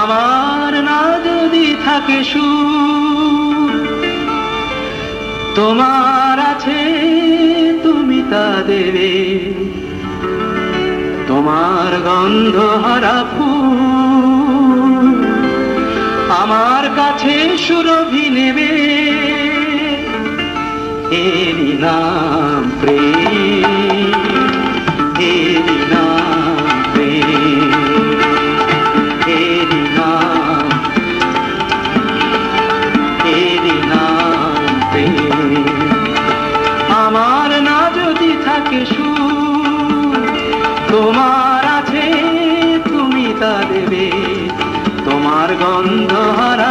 আমার না যদি থাকে সুর, তোমার আছে তুমি তা দেবে। তোমার গন্ধ হারা আমার কাছে সুরভি নেবে। এরি নাম প্রেম। তোমার আছে তুমি তা দেবে। তোমার গন্ধ হারা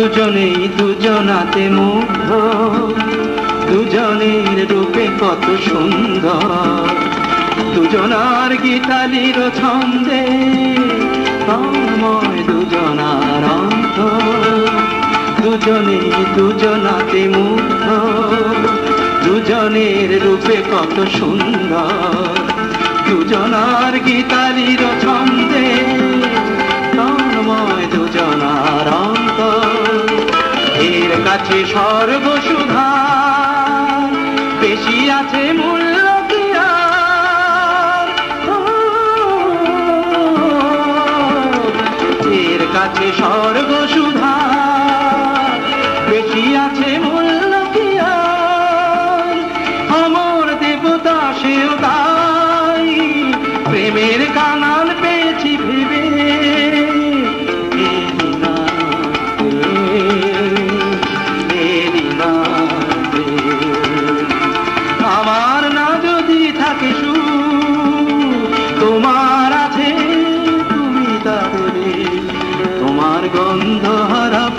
দুজনেই দুজনাতে মুগ্ধ। দুজনের রূপে কত সুন্দর। দুজনার গীতালির ছন্দে তন্ময় দুজনার অন্ত। দুজনেই দুজনাতে মুগ্ধ। দুজনের রূপে কত সুন্দর। দুজনার গীতালির কাছে সর্বসুধা। বেশি আছে মূল্য এর কাছে সর্বসুধা। বেশি আছে মূল্য? অমর দেবতা সেও গন্ধ হারা